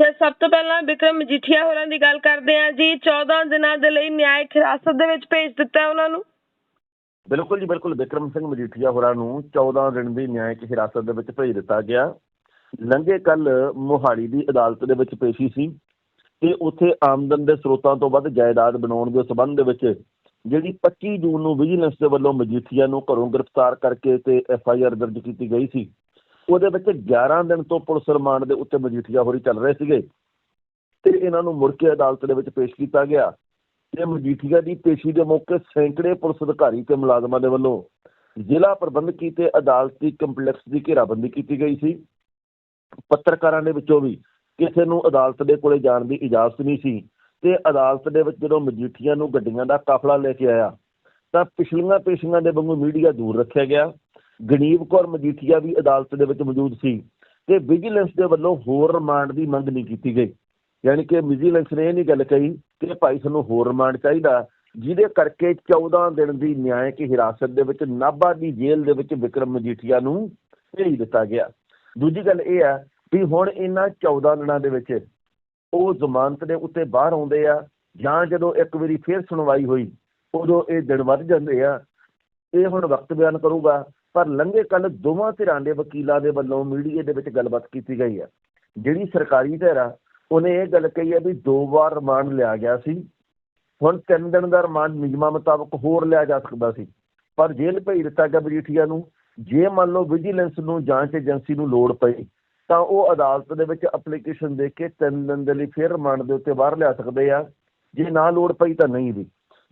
Sir, ਸਭ ਤੋਂ ਪਹਿਲਾਂ ਵਿਕਰਮ ਮਜੀਠੀਆ ਹੋਰਾਂ ਦੀ ਗੱਲ ਕਰਦੇ ਹਾਂ ਜੀ। 14 ਦਿਨਾਂ ਦੇ ਲਈ ਨਿਆਇਕ ਹਿਰਾਸਤ ਦੇ ਵਿੱਚ ਭੇਜ ਦਿੱਤਾ ਉਹਨਾਂ ਨੂੰ। ਬਿਲਕੁਲ ਜੀ, ਬਿਲਕੁਲ। ਵਿਕਰਮ ਸਿੰਘ ਮਜੀਠੀਆ ਹੋਰਾਂ ਨੂੰ 14 ਦਿਨ ਦੀ ਨਿਆਇਕ ਹਿਰਾਸਤ ਦੇ ਵਿੱਚ ਭੇਜ ਦਿੱਤਾ ਗਿਆ। ਲੰਘੇ ਕੱਲ ਮੋਹਾਲੀ ਦੀ ਅਦਾਲਤ ਦੇ ਵਿੱਚ ਪੇਸ਼ੀ ਸੀ ਤੇ ਉੱਥੇ ਆਮਦਨ ਦੇ ਸਰੋਤਾਂ ਤੋਂ ਵੱਧ ਜਾਇਦਾਦ ਬਣਾਉਣ ਦੇ ਸਬੰਧ ਦੇ ਵਿੱਚ ਜਿਹੜੀ 25 ਜੂਨ ਨੂੰ ਵਿਜੀਲੈਂਸ ਦੇ ਵੱਲੋਂ ਮਜੀਠੀਆ ਨੂੰ ਘਰੋਂ ਗ੍ਰਿਫਤਾਰ ਕਰਕੇ ਤੇ ਐਫ ਆਈ ਆਰ ਦਰਜ ਕੀਤੀ ਗਈ ਸੀ। ਉਹਦੇ ਵਿੱਚ 11 ਦਿਨ ਤੋਂ ਪੁਲਿਸ ਰਿਮਾਂਡ ਦੇ ਉੱਤੇ ਮਜੀਠੀਆ ਹੋਰੀ ਚੱਲ ਰਹੇ ਸੀਗੇ ਤੇ ਇਹਨਾਂ ਨੂੰ ਮੁੜ ਕੇ ਅਦਾਲਤ ਦੇ ਵਿੱਚ ਪੇਸ਼ ਕੀਤਾ ਗਿਆ ਤੇ ਮਜੀਠੀਆ ਦੀ ਪੇਸ਼ੀ ਦੇ ਮੌਕੇ ਸੈਂਕੜੇ ਪੁਲਿਸ ਅਧਿਕਾਰੀ ਤੇ ਮੁਲਾਜ਼ਮਾਂ ਦੇ ਵੱਲੋਂ ਜ਼ਿਲ੍ਹਾ ਪ੍ਰਬੰਧਕੀ ਤੇ ਅਦਾਲਤੀ ਕੰਪਲੈਕਸ ਦੀ ਘੇਰਾਬੰਦੀ ਕੀਤੀ ਗਈ ਸੀ। ਪੱਤਰਕਾਰਾਂ ਦੇ ਵਿੱਚੋਂ ਵੀ ਕਿਸੇ ਨੂੰ ਅਦਾਲਤ ਦੇ ਕੋਲੇ ਜਾਣ ਦੀ ਇਜਾਜ਼ਤ ਨਹੀਂ ਸੀ ਤੇ ਅਦਾਲਤ ਦੇ ਵਿੱਚ ਜਦੋਂ ਮਜੀਠੀਆ ਨੂੰ ਗੱਡੀਆਂ ਦਾ ਕਾਫਲਾ ਲੈ ਕੇ ਆਇਆ ਤਾਂ ਪਿਛਲੀਆਂ ਪੇਸ਼ੀਆਂ ਦੇ ਵਾਂਗੂ ਮੀਡੀਆ ਦੂਰ ਰੱਖਿਆ ਗਿਆ। ਗਨੀਵ ਕੌਰ ਮਜੀਠੀਆ ਵੀ ਅਦਾਲਤ ਦੇ ਵਿੱਚ ਮੌਜੂਦ ਸੀ ਤੇ ਵਿਜੀਲੈਂਸ ਦੇ ਵੱਲੋਂ ਹੋਰ ਰਿਮਾਂਡ ਦੀ ਮੰਗ ਨਹੀਂ ਕੀਤੀ ਗਈ। ਯਾਨੀ ਕਿ ਵਿਜੀਲੈਂਸ ਨੇ ਇਹ ਨਹੀਂ ਗੱਲ ਕਹੀ ਕਿ ਭਾਈ ਸਾਨੂੰ ਹੋਰ ਰਿਮਾਂਡ ਚਾਹੀਦਾ, ਜਿਹਦੇ ਕਰਕੇ 14 ਦਿਨ ਦੀ ਨਿਆਇਕ ਹਿਰਾਸਤ ਦੇ ਵਿੱਚ ਨਾਭਾ ਦੀ ਜੇਲ੍ਹ ਦੇ ਵਿੱਚ ਵਿਕਰਮ ਮਜੀਠੀਆ ਨੂੰ ਭੇਜ ਦਿੱਤਾ ਗਿਆ। ਦੂਜੀ ਗੱਲ ਇਹ ਆ ਵੀ ਹੁਣ ਇਹਨਾਂ 14 ਦਿਨਾਂ ਦੇ ਵਿੱਚ ਉਹ ਜ਼ਮਾਨਤ ਦੇ ਉੱਤੇ ਬਾਹਰ ਆਉਂਦੇ ਆ ਜਾਂ ਜਦੋਂ ਇੱਕ ਵਾਰੀ ਫੇਰ ਸੁਣਵਾਈ ਹੋਈ, ਉਦੋਂ ਇਹ ਦਿਨ ਵੱਧ ਜਾਂਦੇ ਆ। ਇਹ ਹੁਣ ਵਕਤ ਬਿਆਨ ਕਰੂਗਾ। ਪਰ ਲੰਘੇ ਕੱਲ ਦੋਵਾਂ ਧਿਰਾਂ ਦੇ ਵਕੀਲਾਂ ਦੇ ਵੱਲੋਂ ਮੀਡੀਆ ਦੇ ਵਿੱਚ ਗੱਲਬਾਤ ਕੀਤੀ ਗਈ ਆ ਜਿਹੜੀ ਸਰਕਾਰੀ ਧਿਰ ਆ, ਉਹਨੇ ਇਹ ਗੱਲ ਕਹੀ ਹੈ ਵੀ ਦੋ ਵਾਰ ਰਿਮਾਂਡ ਲਿਆ ਗਿਆ ਸੀ। ਹੁਣ ਤਿੰਨ ਦਿਨ ਦਾ ਰਿਮਾਂਡ ਨਿਯਮਾਂ ਮੁਤਾਬਕ ਹੋਰ ਲਿਆ ਜਾ ਸਕਦਾ ਸੀ। ਪਰ ਜੇਲ੍ਹ ਭੇਜ ਦਿੱਤਾ ਗਿਆ ਮਜੀਠੀਆ ਨੂੰ। ਜੇ ਮੰਨ ਲਓ ਵਿਜੀਲੈਂਸ ਨੂੰ ਜਾਂਚ ਏਜੰਸੀ ਨੂੰ ਲੋੜ ਪਈ, ਤਾਂ ਉਹ ਅਦਾਲਤ ਦੇ ਵਿੱਚ ਐਪਲੀਕੇਸ਼ਨ ਦੇ ਕੇ ਤਿੰਨ ਦਿਨ ਦੇ ਲਈ ਫਿਰ ਰਿਮਾਂਡ ਦੇ ਉੱਤੇ ਬਾਹਰ ਲਿਆ ਸਕਦੇ ਆ। ਜੇ ਨਾ ਲੋੜ ਪਈ ਤਾਂ ਨਹੀਂ ਵੀ।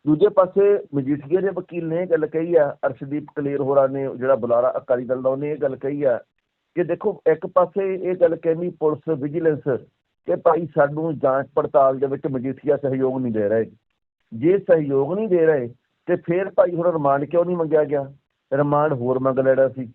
ਦੂਜੇ ਪਾਸੇ ਮਜੀਠੀਆ ਦੇ ਵਕੀਲ ਨੇ ਇਹ ਗੱਲ ਕਹੀ ਆ, ਅਰਸ਼ਦੀਪ ਕਲੇਰ ਹੋਰਾਂ ਨੇ ਜਿਹੜਾ ਬੁਲਾਰਾ ਅਕਾਲੀ ਦਲ ਦਾ, ਉਹਨੇ ਇਹ ਗੱਲ ਕਹੀ ਆ ਕਿ ਦੇਖੋ, ਇੱਕ ਪਾਸੇ ਇਹ ਗੱਲ ਕਹਿਣੀ ਪੁਲਿਸ ਵਿਜੀਲੈਂਸ ਕਿ ਭਾਈ ਸਾਨੂੰ ਜਾਂਚ ਪੜਤਾਲ ਦੇ ਵਿੱਚ ਮਜੀਠੀਆ ਸਹਿਯੋਗ ਨਹੀਂ ਦੇ ਰਹੇ। ਜੇ ਸਹਿਯੋਗ ਨਹੀਂ ਦੇ ਰਹੇ, ਤੇ ਫਿਰ ਭਾਈ ਹੁਣ ਰਿਮਾਂਡ ਕਿਉਂ ਨਹੀਂ ਮੰਗਿਆ ਗਿਆ? ਰਿਮਾਂਡ ਹੋਰ ਮੰਗ ਲੈਣਾ ਸੀ।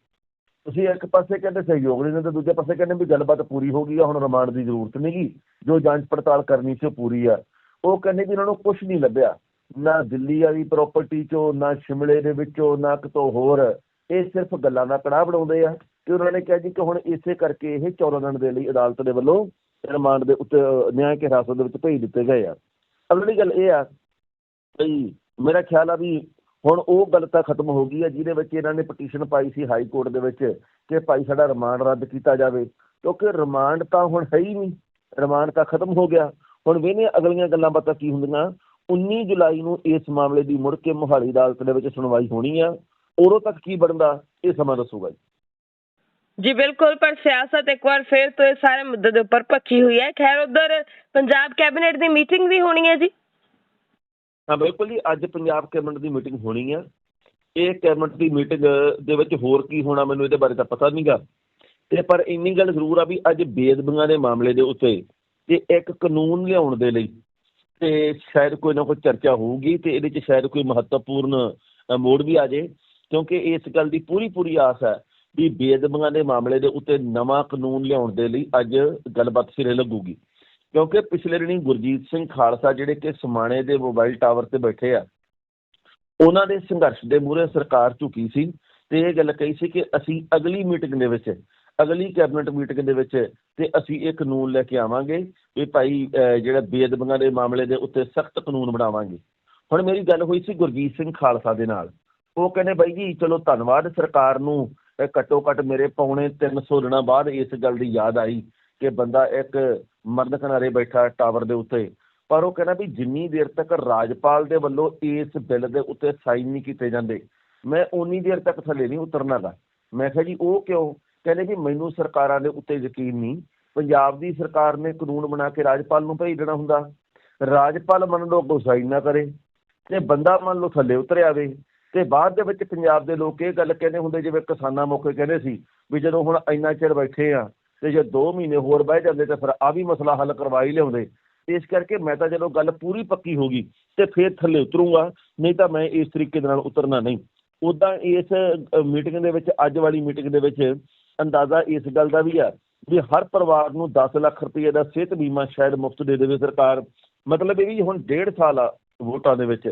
ਤੁਸੀਂ ਇੱਕ ਪਾਸੇ ਕਹਿੰਦੇ ਸਹਿਯੋਗ ਨਹੀਂ ਦਿੰਦੇ, ਦੂਜੇ ਪਾਸੇ ਕਹਿੰਦੇ ਵੀ ਗੱਲਬਾਤ ਪੂਰੀ ਹੋ ਗਈ ਆ, ਹੁਣ ਰਿਮਾਂਡ ਦੀ ਜ਼ਰੂਰਤ ਨਹੀਂਗੀ ਜੋ ਜਾਂਚ ਪੜਤਾਲ ਕਰਨੀ ਸੀ, ਉਹ ਪੂਰੀ ਆ। ਉਹ ਕਹਿੰਦੇ ਵੀ ਉਹਨਾਂ ਨੂੰ ਕੁਝ ਨਹੀਂ ਲੱਭਿਆ। ਨਾ ਦਿੱਲੀ ਵਾਲੀ ਪ੍ਰਾਪਰਟੀ ਚੋਂ, ਨਾ ਸ਼ਿਮਲੇ ਦੇ ਵਿੱਚੋਂ, ਨਾ ਕਿਤੋਂ ਹੋਰ, ਇਹ ਸਿਰਫ ਗੱਲਾਂ ਦਾ ਕੜਾਹ ਬਣਾਉਂਦੇ ਆ ਕਿ ਉਹਨਾਂ ਨੇ ਕਿਹਾ ਜੀ ਕਿ ਹੁਣ ਇਸੇ ਕਰਕੇ ਇਹ 14 ਦਿਨ ਦੇ ਲਈ ਅਦਾਲਤ ਦੇ ਵੱਲੋਂ ਰਿਮਾਂਡ ਦੇ ਉੱਤੇ ਨਿਆਂਇਕ ਹਿਰਾਸਤ ਦੇ ਵਿੱਚ ਭੇਜ ਦਿੱਤੇ ਗਏ ਆ। ਅਗਲੀ ਗੱਲ ਇਹ ਆ ਭਈ ਮੇਰਾ ਖਿਆਲ ਆ ਵੀ ਹੁਣ ਉਹ ਗੱਲ ਤਾਂ ਖਤਮ ਹੋ ਗਈ ਆ, ਜਿਹਦੇ ਵਿੱਚ ਇਹਨਾਂ ਨੇ ਪਟੀਸ਼ਨ ਪਾਈ ਸੀ ਹਾਈ ਕੋਰਟ ਦੇ ਵਿੱਚ ਕਿ ਭਾਈ ਸਾਡਾ ਰਿਮਾਂਡ ਰੱਦ ਕੀਤਾ ਜਾਵੇ, ਕਿਉਂਕਿ ਰਿਮਾਂਡ ਤਾਂ ਹੁਣ ਹੈ ਹੀ ਨਹੀਂ, ਰਿਮਾਂਡ ਤਾਂ ਖਤਮ ਹੋ ਗਿਆ। ਹੁਣ ਵੇਨੇ ਅਗਲੀਆਂ ਗੱਲਾਂ ਬਾਤਾਂ ਕੀ ਹੁੰਦੀਆਂ? 19 ਜੁਲਾਈ ਨੂੰ ਇਸ ਮਾਮਲੇ ਦੀ ਮੁੜ ਕੇ ਮੋਹਾਲੀ ਅਦਾਲਤ ਦੇ ਵਿੱਚ ਸੁਣਵਾਈ ਹੋਣੀ ਆ। ਉਦੋਂ ਤੱਕ ਕੀ ਬਣਦਾ ਇਹ ਸਮਾਂ ਦੱਸੂਗਾ ਜੀ। ਜੀ ਬਿਲਕੁਲ ਪਰ ਸਿਆਸਤ ਇੱਕ ਵਾਰ ਫੇਰ ਤੋਂ ਇਹ ਸਾਰੇ ਮੁੱਦੇ ਦੇ ਉੱਪਰ ਪੱਕੀ ਹੋਈ ਹੈ। ਖੈਰ ਉਧਰ ਪੰਜਾਬ ਕੈਬਨਿਟ ਦੀ ਮੀਟਿੰਗ ਵੀ ਹੋਣੀ ਹੈ ਜੀ। ਹਾਂ ਬਿਲਕੁਲ ਜੀ ਅੱਜ ਪੰਜਾਬ ਕੈਬਨਿਟ ਦੀ ਮੀਟਿੰਗ ਹੋਣੀ ਆ। ਇਹ ਕੈਬਨਿਟ ਦੀ ਮੀਟਿੰਗ ਦੇ ਵਿੱਚ ਹੋਰ ਕੀ ਹੋਣਾ ਮੈਨੂੰ ਇਹਦੇ ਬਾਰੇ ਤਾਂ ਪਤਾ ਨਹੀਂਗਾ। ਤੇ ਪਰ ਇੰਨੀ ਗੱਲ ਜ਼ਰੂਰ ਆ ਵੀ ਅੱਜ ਬੇਦਬੀਆਂ ਦੇ ਮਾਮਲੇ ਦੇ ਉੱਤੇ ਤੇ ਇੱਕ ਕਾਨੂੰਨ ਲਿਆਉਣ ਦੇ ਲਈ ਤੇ ਸ਼ਾਇਦ ਕੋਈ ਨਾ ਕੋਈ ਚਰਚਾ ਹੋਊਗੀ ਤੇ ਇਹਦੇ 'ਚ ਸ਼ਾਇਦ ਕੋਈ ਮਹੱਤਵਪੂਰਨ ਮੋੜ ਵੀ ਆ ਜੇ। ਕਿਉਂਕਿ ਇਸ ਗੱਲ ਦੀ ਪੂਰੀ ਪੂਰੀ ਆਸ ਹੈ ਵੀ ਬੇਦਬੀਆਂ ਦੇ ਮਾਮਲੇ ਦੇ ਉੱਤੇ ਨਵਾਂ ਕਾਨੂੰਨ ਲਿਆਉਣ ਦੇ ਲਈ ਅੱਜ ਗੱਲਬਾਤ ਸਿਰੇ ਲੱਗੂਗੀ। ਕਿਉਂਕਿ ਪਿਛਲੇ ਦਿਨੀ ਗੁਰਜੀਤ ਸਿੰਘ ਖਾਲਸਾ ਜਿਹੜੇ ਕਿ ਸਮਾਣੇ ਦੇ ਮੋਬਾਈਲ ਟਾਵਰ ਤੇ ਬੈਠੇ ਆ, ਉਹਨਾਂ ਦੇ ਸੰਘਰਸ਼ ਦੇ ਮੂਹਰੇ ਸਰਕਾਰ ਝੁਕੀ ਸੀ ਤੇ ਇਹ ਗੱਲ ਕਹੀ ਸੀ ਕਿ ਅਸੀਂ ਅਗਲੀ ਮੀਟਿੰਗ ਦੇ ਵਿੱਚ ਅਗਲੀ ਕੈਬਨਿਟ ਮੀਟਿੰਗ ਦੇ ਵਿੱਚ ਤੇ ਅਸੀਂ ਇਹ ਕਾਨੂੰਨ ਲੈ ਕੇ ਆਵਾਂਗੇ ਵੀ ਭਾਈ ਅਹ, ਜਿਹੜਾ ਬੇਅਦਬੀਆਂ ਦੇ ਮਾਮਲੇ ਦੇ ਉੱਤੇ ਸਖਤ ਕਾਨੂੰਨ ਬਣਾਵਾਂਗੇ। ਹੁਣ ਮੇਰੀ ਗੱਲ ਹੋਈ ਸੀ ਗੁਰਜੀਤ ਸਿੰਘ ਖਾਲਸਾ ਦੇ ਨਾਲ। ਉਹ ਕਹਿੰਦੇ ਬਾਈ ਜੀ ਚਲੋ ਧੰਨਵਾਦ ਸਰਕਾਰ ਨੂੰ ਘੱਟੋ ਘੱਟ ਮੇਰੇ ਪੌਣੇ 300 ਦਿਨਾਂ ਬਾਅਦ ਇਸ ਗੱਲ ਦੀ ਯਾਦ ਆਈ ਕਿ ਬੰਦਾ ਇੱਕ ਮਰਦ ਕਿਨਾਰੇ ਬੈਠਾ ਟਾਵਰ ਦੇ ਉੱਤੇ। ਪਰ ਉਹ ਕਹਿੰਦਾ ਵੀ ਜਿੰਨੀ ਦੇਰ ਤੱਕ ਰਾਜਪਾਲ ਦੇ ਵੱਲੋਂ ਇਸ ਬਿੱਲ ਦੇ ਉੱਤੇ ਸਾਈਨ ਨਹੀਂ ਕੀਤੇ ਜਾਂਦੇ ਮੈਂ ਉਨੀ ਦੇਰ ਤੱਕ ਥੱਲੇ ਨਹੀਂ ਉਤਰਨਾਗਾ। ਮੈਂ ਕਿਹਾ ਜੀ ਉਹ ਕਿਉਂ? ਕਹਿੰਦੇ ਵੀ ਮੈਨੂੰ ਸਰਕਾਰਾਂ ਦੇ ਉੱਤੇ ਯਕੀਨ ਨਹੀਂ। ਪੰਜਾਬ ਦੀ ਸਰਕਾਰ ਨੇ ਕਾਨੂੰਨ ਬਣਾ ਕੇ ਰਾਜਪਾਲ ਨੂੰ ਭੇਜ ਦੇਣਾ ਹੁੰਦਾ। ਰਾਜਪਾਲ ਮੰਨ ਲਓ ਅੱਗੋਂ ਸਾਈਨ ਨਾ ਕਰੇ ਤੇ ਬੰਦਾ ਮੰਨ ਲਓ ਥੱਲੇ ਉਤਰ ਆਵੇ ਤੇ ਬਾਅਦ ਦੇ ਵਿੱਚ ਪੰਜਾਬ ਦੇ ਲੋਕ ਇਹ ਗੱਲ ਕਹਿੰਦੇ ਹੁੰਦੇ ਜਿਵੇਂ ਕਿਸਾਨਾਂ ਮੌਕੇ ਕਹਿੰਦੇ ਸੀ ਵੀ ਜਦੋਂ ਹੁਣ ਇੰਨਾ ਚਿਰ ਬੈਠੇ ਆ ਤੇ ਜੇ 2 ਮਹੀਨੇ ਹੋਰ ਬਹਿ ਜਾਂਦੇ ਤਾਂ ਫਿਰ ਆ ਵੀ ਮਸਲਾ ਹੱਲ ਕਰਵਾ ਹੀ ਲਿਆਉਂਦੇ। ਇਸ ਕਰਕੇ ਮੈਂ ਤਾਂ ਜਦੋਂ ਗੱਲ ਪੂਰੀ ਪੱਕੀ ਹੋ ਗਈ ਤੇ ਫੇਰ ਥੱਲੇ ਉਤਰੂੰਗਾ, ਨਹੀਂ ਤਾਂ ਮੈਂ ਇਸ ਤਰੀਕੇ ਦੇ ਨਾਲ ਉਤਰਨਾ ਨਹੀਂ। ਉਦਾਂ ਇਸ ਮੀਟਿੰਗ ਦੇ ਵਿੱਚ, ਅੱਜ ਵਾਲੀ ਮੀਟਿੰਗ ਦੇ ਵਿੱਚ ਅੰਦਾਜ਼ਾ ਇਸ ਗੱਲ ਦਾ ਵੀ ਆ ਵੀ ਹਰ ਪਰਿਵਾਰ ਨੂੰ 10 ਲੱਖ ਰੁਪਏ ਦਾ ਸਿਹਤ ਬੀਮਾ ਸ਼ਾਇਦ ਮੁਫਤ ਦੇ ਦੇਵੇ ਸਰਕਾਰ। ਮਤਲਬ ਇਹ ਵੀ ਹੁਣ ਡੇਢ ਸਾਲ ਆ ਵੋਟਾਂ ਦੇ ਵਿੱਚ।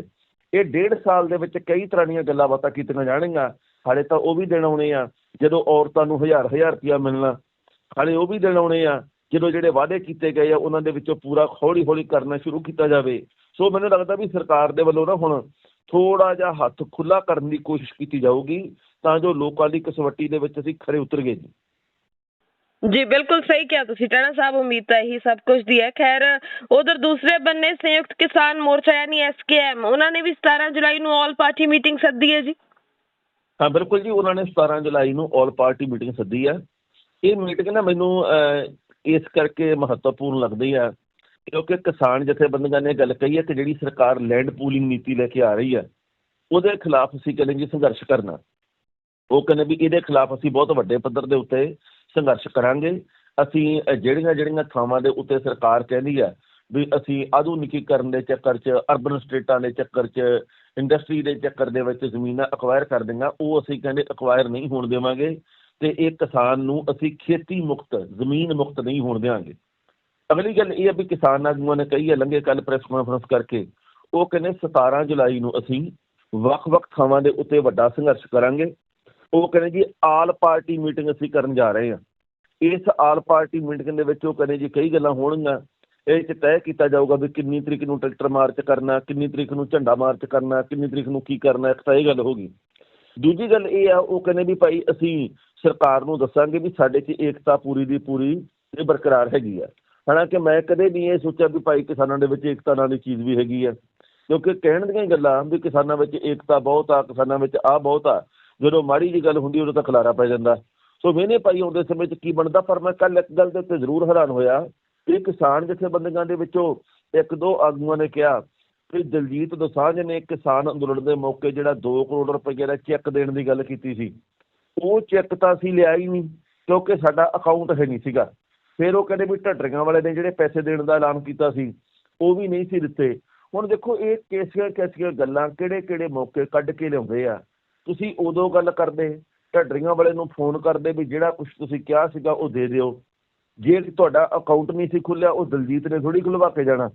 ਇਹ ਡੇਢ ਸਾਲ ਦੇ ਵਿੱਚ ਕਈ ਤਰ੍ਹਾਂ ਦੀਆਂ ਗੱਲਾਂ ਬਾਤਾਂ ਕੀਤੀਆਂ ਜਾਣਗੀਆਂ। ਹਾਲੇ ਤਾਂ ਉਹ ਵੀ ਦਿਨ ਆਉਣੇ ਆ ਜਦੋਂ ਔਰਤਾਂ ਨੂੰ ਹਜ਼ਾਰ ਹਜ਼ਾਰ ਰੁਪਇਆ ਮਿਲਣਾ। ਹਾਲੇ ਉਹ ਵੀ ਦਿਨ ਆਉਣੇ ਆ ਜਦੋਂ ਜਿਹੜੇ ਵਾਅਦੇ ਕੀਤੇ ਗਏ ਆ, ਉਹਨਾਂ ਦੇ ਵਿੱਚੋਂ ਪੂਰਾ ਹੌਲੀ ਹੌਲੀ ਕਰਨਾ ਸ਼ੁਰੂ ਕੀਤਾ ਜਾਵੇ। ਸੋ ਮੈਨੂੰ ਲੱਗਦਾ ਵੀ ਸਰਕਾਰ ਦੇ ਵੱਲੋਂ ਨਾ ਹੁਣ ਥੋੜਾ ਜਿਹਾ ਹੱਥ ਖੁੱਲਾ ਕਰਨ ਦੀ ਕੋਸ਼ਿਸ਼ ਕੀਤੀ ਜਾਊਗੀ ਤਾਂ ਜੋ ਲੋਕਾਂ ਦੀ ਕਸਵੱਟੀ ਦੇ ਵਿੱਚ ਅਸੀਂ ਖਰੇ ਉਤਰ ਗਏ ਜੀ। ਜੀ ਬਿਲਕੁਲ ਸਹੀ ਕਿਹਾ ਤੁਸੀਂ ਟਾਣਾ ਸਾਹਿਬ ਉਮੀਦ ਤਾਂ ਇਹੀ ਸਭ ਕੁਝ ਦੀ ਹੈ। ਖੈਰ ਉਧਰ ਦੂਸਰੇ ਬੰਨੇ ਸੰਯੁਕਤ ਕਿਸਾਨ ਮੋਰਚਾ ਯਾਨੀ ਐਸਕੇਐਮ ਉਹਨਾਂ ਨੇ ਵੀ 17 ਜੁਲਾਈ ਨੂੰ ਆਲ ਪਾਰਟੀ ਮੀਟਿੰਗ ਸੱਦੀ ਹੈ ਜੀ। ਹਾਂ ਬਿਲਕੁਲ ਜੀ ਉਹਨਾਂ ਨੇ 17 ਜੁਲਾਈ ਨੂੰ ਆਲ ਪਾਰਟੀ ਮੀਟਿੰਗ ਸੱਦੀ ਆ ਇਹ ਮੀਟਿੰਗ ਨਾ ਮੈਨੂੰ ਇਸ ਕਰਕੇ ਮਹੱਤਵਪੂਰਨ ਲੱਗਦੀ ਆ ਕਿਉਂਕਿ ਕਿਸਾਨ ਜਥੇਬੰਦੀਆਂ ਨੇ ਗੱਲ ਕਹੀ ਹੈ ਕਿ ਜਿਹੜੀ ਸਰਕਾਰ ਲੈਂਡ ਪੂਲਿੰਗ ਨੀਤੀ ਲੈ ਕੇ ਆ ਰਹੀ ਹੈ, ਉਹਦੇ ਖਿਲਾਫ ਅਸੀਂ ਕਹਿੰਦੇ ਜੀ ਸੰਘਰਸ਼ ਕਰਨਾ। ਉਹ ਕਹਿੰਦੇ ਵੀ ਇਹਦੇ ਖਿਲਾਫ ਅਸੀਂ ਬਹੁਤ ਵੱਡੇ ਪੱਧਰ ਦੇ ਉੱਤੇ ਸੰਘਰਸ਼ ਕਰਾਂਗੇ। ਅਸੀਂ ਜਿਹੜੀਆਂ ਜਿਹੜੀਆਂ ਥਾਵਾਂ ਦੇ ਉੱਤੇ ਸਰਕਾਰ ਕਹਿੰਦੀ ਹੈ ਵੀ ਅਸੀਂ ਆਧੁਨਿਕੀਕਰਨ ਦੇ ਚੱਕਰ 'ਚ ਅਰਬਨ ਸਟੇਟਾਂ ਦੇ ਚੱਕਰ 'ਚ ਇੰਡਸਟਰੀ ਦੇ ਚੱਕਰ ਦੇ ਵਿੱਚ ਜ਼ਮੀਨਾਂ ਅਕਵਾਇਰ ਕਰ ਦਿੰਗਾ, ਉਹ ਅਸੀਂ ਕਹਿੰਦੇ ਅਕਵਾਇਰ ਨਹੀਂ ਹੋਣ ਦੇਵਾਂਗੇ। ਤੇ ਇਹ ਕਿਸਾਨ ਨੂੰ ਅਸੀਂ ਖੇਤੀ ਮੁਕਤ, ਜ਼ਮੀਨ ਮੁਕਤ ਨਹੀਂ ਹੋਣ ਦੇਵਾਂਗੇ। ਅਗਲੀ ਗੱਲ ਇਹ ਹੈ ਵੀ ਕਿਸਾਨ ਆਗੂਆਂ ਨੇ ਕਹੀ ਹੈ ਲੰਘੇ ਕੱਲ ਪ੍ਰੈਸ ਕਾਨਫਰੰਸ ਕਰਕੇ। ਉਹ ਕਹਿੰਦੇ 17 ਜੁਲਾਈ ਨੂੰ ਅਸੀਂ ਵੱਖ-ਵੱਖ ਥਾਵਾਂ ਦੇ ਉੱਤੇ ਵੱਡਾ ਸੰਘਰਸ਼ ਕਰਾਂਗੇ। ਉਹ ਕਹਿੰਦੇ ਜੀ ਆਲ ਪਾਰਟੀ ਮੀਟਿੰਗ ਅਸੀਂ ਕਰਨ ਜਾ ਰਹੇ ਹਾਂ ਇਸ ਆਲ ਪਾਰਟੀ ਮੀਟਿੰਗ ਦੇ ਵਿੱਚ ਉਹ ਕਹਿੰਦੇ ਜੀ ਕਈ ਗੱਲਾਂ ਹੋਣਗੀਆਂ। ਇਹ ਚ ਤੈਅ ਕੀਤਾ ਜਾਊਗਾ ਵੀ ਕਿੰਨੀ ਤਰੀਕ ਨੂੰ ਟਰੈਕਟਰ ਮਾਰਚ ਕਰਨਾ, ਕਿੰਨੀ ਤਰੀਕ ਨੂੰ ਝੰਡਾ ਮਾਰਚ ਕਰਨਾ, ਕਿੰਨੀ ਤਰੀਕ ਨੂੰ ਕੀ ਕਰਨਾ, ਇੱਕ ਤਾਂ ਇਹ ਗੱਲ ਹੋਗੀ ਦੂਜੀ ਗੱਲ ਇਹ ਆ, ਉਹ ਕਹਿੰਦੇ ਵੀ ਭਾਈ ਅਸੀਂ ਸਰਕਾਰ ਨੂੰ ਦੱਸਾਂਗੇ ਵੀ ਸਾਡੇ 'ਚ ਏਕਤਾ ਪੂਰੀ ਦੀ ਪੂਰੀ ਇਹ ਬਰਕਰਾਰ ਹੈਗੀ ਆ। ਹਾਲਾਂਕਿ ਮੈਂ ਕਦੇ ਨਹੀਂ ਇਹ ਸੋਚਿਆ ਵੀ ਭਾਈ ਕਿਸਾਨਾਂ ਦੇ ਵਿੱਚ ਏਕਤਾ ਨਾਂ ਦੀ ਚੀਜ਼ ਵੀ ਹੈਗੀ ਆ, ਕਿਉਂਕਿ ਕਹਿਣ ਦੀਆਂ ਹੀ ਗੱਲਾਂ ਵੀ ਕਿਸਾਨਾਂ ਵਿੱਚ ਏਕਤਾ ਬਹੁਤ ਆ, ਕਿਸਾਨਾਂ ਵਿੱਚ ਆ ਬਹੁਤ ਆ, ਜਦੋਂ ਮਾੜੀ ਜੀ ਗੱਲ ਹੁੰਦੀ ਉਦੋਂ ਤਾਂ ਖਲਾਰਾ ਪੈ ਜਾਂਦਾ। ਸੋ ਮੈਨੇ ਭਾਈ ਆਉਂਦੇ ਸਮੇਂ 'ਚ ਕੀ ਬਣਦਾ? ਪਰ ਮੈਂ ਕੱਲ ਇੱਕ ਗੱਲ ਦੇ ਉੱਤੇ ਜ਼ਰੂਰ ਹੈਰਾਨ ਹੋਇਆ ਕਿ ਕਿਸਾਨ ਜਥੇਬੰਦੀਆਂ ਦੇ ਵਿੱਚੋਂ ਇੱਕ ਦੋ ਆਗੂਆਂ ਨੇ ਕਿਹਾ ਕਿ ਦਲਜੀਤ ਦੋਸਾਂਝ ਨੇ ਕਿਸਾਨ ਅੰਦੋਲਨ ਦੇ ਮੌਕੇ ਜਿਹੜਾ 2 ਕਰੋੜ ਰੁਪਏ ਦਾ ਚੈੱਕ ਦੇਣ ਦੀ ਗੱਲ ਕੀਤੀ ਸੀ, ਉਹ ਚੈੱਕ ਤਾਂ ਅਸੀਂ ਲਿਆ ਹੀ ਨਹੀਂ, ਕਿਉਂਕਿ ਸਾਡਾ ਅਕਾਊਂਟ ਹੈ ਨਹੀਂ ਸੀਗਾ। ਫਿਰ ਉਹ ਕਹਿੰਦੇ ਵੀ ਢੱਡਰੀਆਂ ਵਾਲੇ ਨੇ ਜਿਹੜੇ ਪੈਸੇ ਦੇਣ ਦਾ ਐਲਾਨ ਕੀਤਾ ਸੀ, ਉਹ ਵੀ ਨਹੀਂ ਸੀ ਦਿੱਤੇ। ਹੁਣ ਦੇਖੋ, ਇਹ ਕੇਸੀਆਂ ਕੇਸੀਆਂ ਗੱਲਾਂ, ਕਿਹੜੇ ਕਿਹੜੇ ਮੌਕੇ ਕੱਢ ਕੇ ਲਿਆਉਂਦੇ ਆ। ਤੁਸੀਂ ਉਦੋਂ ਗੱਲ ਕਰਦੇ, ਢੱਡਰੀਆਂ ਵਾਲੇ ਨੂੰ ਫੋਨ ਕਰਦੇ ਵੀ ਜਿਹੜਾ ਕੁਝ ਤੁਸੀਂ ਕਿਹਾ ਸੀਗਾ ਉਹ ਦੇ ਦਿਓ। ਜੇ ਤੁਹਾਡਾ ਅਕਾਊਂਟ ਨਹੀਂ ਸੀ ਖੁੱਲਿਆ, ਉਹ ਦਲਜੀਤ ਨੇ ਥੋੜੀ ਖੁਲਵਾ ਕੇ ਜਾਣਾ।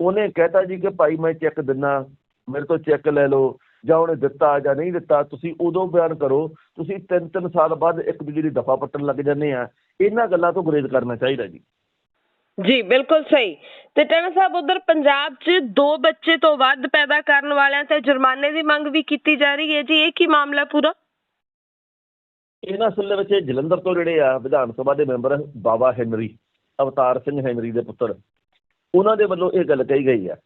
ਉਹਨੇ ਕਹਿਤਾ ਜੀ ਕਿ ਭਾਈ ਮੈਂ ਚੈੱਕ ਦਿੰਨਾ, ਮੇਰੇ ਤੋਂ ਚੈੱਕ ਲੈ ਲਓ, ਜਾਂ ਉਹਨੇ ਦਿੱਤਾ ਜਾਂ ਨਹੀਂ ਦਿੱਤਾ, ਤੁਸੀਂ ਉਦੋਂ ਬਿਆਨ ਕਰੋ। ਤੁਸੀਂ ਤਿੰਨ ਤਿੰਨ ਸਾਲ ਬਾਅਦ ਇੱਕ ਦੂਜੇ ਦੀ ਦਫਾ ਪੱਟਣ ਲੱਗ ਜਾਂਦੇ ਆ। ਇਹਨਾਂ ਗੱਲਾਂ ਤੋਂ ਗੁਰੇਜ਼ ਕਰਨਾ ਚਾਹੀਦਾ ਜੀ। ਜੀ ਬਿਲਕੁਲ ਸਹੀ। ਤੇ ਟਾਣਾ ਸਾਹਿਬ ਉਧਰ ਪੰਜਾਬ 'ਚ ਦੋ ਬੱਚੇ ਤੋਂ ਵੱਧ ਪੈਦਾ ਕਰਨ ਵਾਲਿਆਂ ਤੇ ਜੁਰਮਾਨੇ ਦੀ ਮੰਗ ਵੀ ਕੀਤੀ ਜਾ ਰਹੀ ਹੈ ਜੀ। ਇਹ ਕੀ ਮਾਮਲਾ ਪੂਰਾ? ਇਹਨਾਂ ਅਸਲ ਦੇ ਵਿੱਚ ਜਲੰਧਰ ਤੋਂ ਜਿਹੜੇ ਆ ਵਿਧਾਨ ਸਭਾ ਦੇ member Baba Henry Avtar Singh Henry ਦੇ ਪੁੱਤਰ। ਉਹਨਾਂ ਦੇ ਵੱਲੋਂ ਇਹ ਗੱਲ ਕਹੀ ਗਈ ਆ।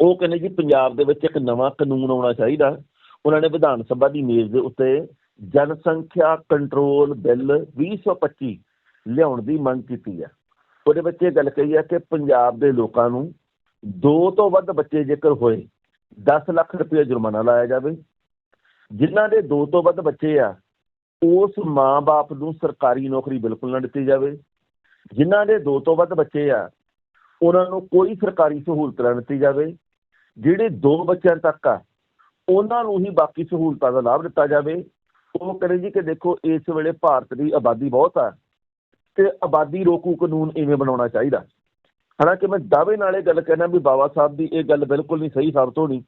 ਉਹ ਕਹਿੰਦੇ ਜੀ ਪੰਜਾਬ ਦੇ ਵਿੱਚ ਇੱਕ ਨਵਾਂ ਕਾਨੂੰਨ ਆਉਣਾ ਚਾਹੀਦਾ। ਉਹਨਾਂ ਨੇ ਵਿਧਾਨ ਸਭਾ ਦੀ ਮੇਜ਼ ਦੇ ਉੱਤੇ ਜਨਸੰਖਿਆ ਕੰਟਰੋਲ ਬਿੱਲ 2025 ਲਿਆਉਣ ਦੀ ਮੰਗ ਕੀਤੀ ਆ ਉਹਦੇ ਵਿੱਚ ਇਹ ਗੱਲ ਕਹੀ ਹੈ ਕਿ ਪੰਜਾਬ ਦੇ ਲੋਕਾਂ ਨੂੰ ਦੋ ਤੋਂ ਵੱਧ ਬੱਚੇ ਜੇਕਰ ਹੋਏ 10 ਲੱਖ ਰੁਪਏ ਜੁਰਮਾਨਾ ਲਾਇਆ ਜਾਵੇ। ਜਿਨ੍ਹਾਂ ਦੇ ਦੋ ਤੋਂ ਵੱਧ ਬੱਚੇ ਆ, ਉਸ ਮਾਂ-ਬਾਪ ਨੂੰ ਸਰਕਾਰੀ ਨੌਕਰੀ ਬਿਲਕੁਲ ਨਾ ਦਿੱਤੀ ਜਾਵੇ। ਜਿਨ੍ਹਾਂ ਦੇ ਦੋ ਤੋਂ ਵੱਧ ਬੱਚੇ ਆ, ਉਹਨਾਂ ਨੂੰ ਕੋਈ ਸਰਕਾਰੀ ਸਹੂਲਤ ਨਾ ਦਿੱਤੀ ਜਾਵੇ। ਜਿਹੜੇ ਦੋ ਬੱਚਿਆਂ ਤੱਕ ਆ, ਉਹਨਾਂ ਨੂੰ ਹੀ ਬਾਕੀ ਸਹੂਲਤਾਂ ਦਾ ਲਾਭ ਦਿੱਤਾ ਜਾਵੇ। ਉਹ ਕਹਿੰਦੇ ਜੀ ਕਿ ਦੇਖੋ ਇਸ ਵੇਲੇ ਭਾਰਤ ਦੀ ਆਬਾਦੀ ਬਹੁਤ ਆ ਤੇ ਆਬਾਦੀ ਰੋਕੂ ਕਾਨੂੰਨ ਇਵੇਂ ਬਣਾਉਣਾ ਚਾਹੀਦਾ। ਹਾਲਾਂਕਿ ਮੈਂ ਦਾਅਵੇ ਨਾਲ ਇਹ ਗੱਲ ਕਹਿਣਾ ਵੀ ਬਾਬਾ ਸਾਹਿਬ ਦੀ ਇਹ ਗੱਲ ਬਿਲਕੁਲ ਨਹੀਂ ਸਹੀ ਸਾਬਤ ਹੋਣੀ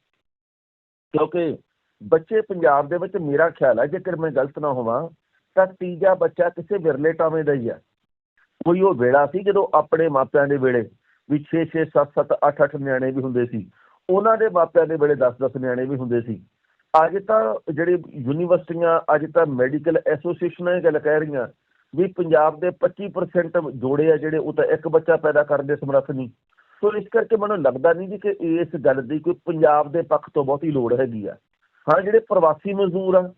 ਕਿਉਂਕਿ ਬੱਚੇ ਪੰਜਾਬ ਦੇ ਵਿੱਚ ਮੇਰਾ ਖਿਆਲ ਹੈ ਜੇਕਰ ਮੈਂ ਗਲਤ ਨਾ ਹੋਵਾਂ, ਤਾਂ ਤੀਜਾ ਬੱਚਾ ਕਿਸੇ ਵਿਰਲੇ ਟਾਵੇਂ ਦਾ ਹੀ ਆ। ਕੋਈ ਉਹ ਵੇਲਾ ਸੀ ਜਦੋਂ ਆਪਣੇ ਮਾਪਿਆਂ ਦੇ ਵੇਲੇ ਵੀ 6 6 7 7 8 8 ਨਿਆਣੇ ਵੀ ਹੁੰਦੇ ਸੀ, ਉਹਨਾਂ ਦੇ ਮਾਪਿਆਂ ਦੇ ਵੇਲੇ 10 10 ਨਿਆਣੇ ਵੀ ਹੁੰਦੇ ਸੀ। ਅੱਜ ਤਾਂ ਜਿਹੜੇ ਯੂਨੀਵਰਸਿਟੀਆਂ, ਅੱਜ ਤਾਂ ਮੈਡੀਕਲ ਐਸੋਸੀਏਸ਼ਨਾਂ ਇਹ ਗੱਲ ਕਹਿ ਰਹੀਆਂ, ਵੀ ਪੰਜਾਬ ਦੇ 25% ਜੋੜੇ ਆ ਜਿਹੜੇ, ਉਹ ਤਾਂ ਇੱਕ ਬੱਚਾ ਪੈਦਾ ਕਰਨ ਦੇ ਸਮਰੱਥ ਨਹੀਂ। ਸੋ ਇਸ ਕਰਕੇ ਮੈਨੂੰ ਲੱਗਦਾ ਨਹੀਂ ਜੀ ਕਿ ਇਸ ਗੱਲ ਦੀ ਕੋਈ ਪੰਜਾਬ ਦੇ ਪੱਖ ਤੋਂ ਬਹੁਤੀ ਲੋੜ ਹੈਗੀ ਆ। ਹਾਂ, ਜਿਹੜੇ ਪ੍ਰਵਾਸੀ ਮਜ਼ਦੂਰ ਆ,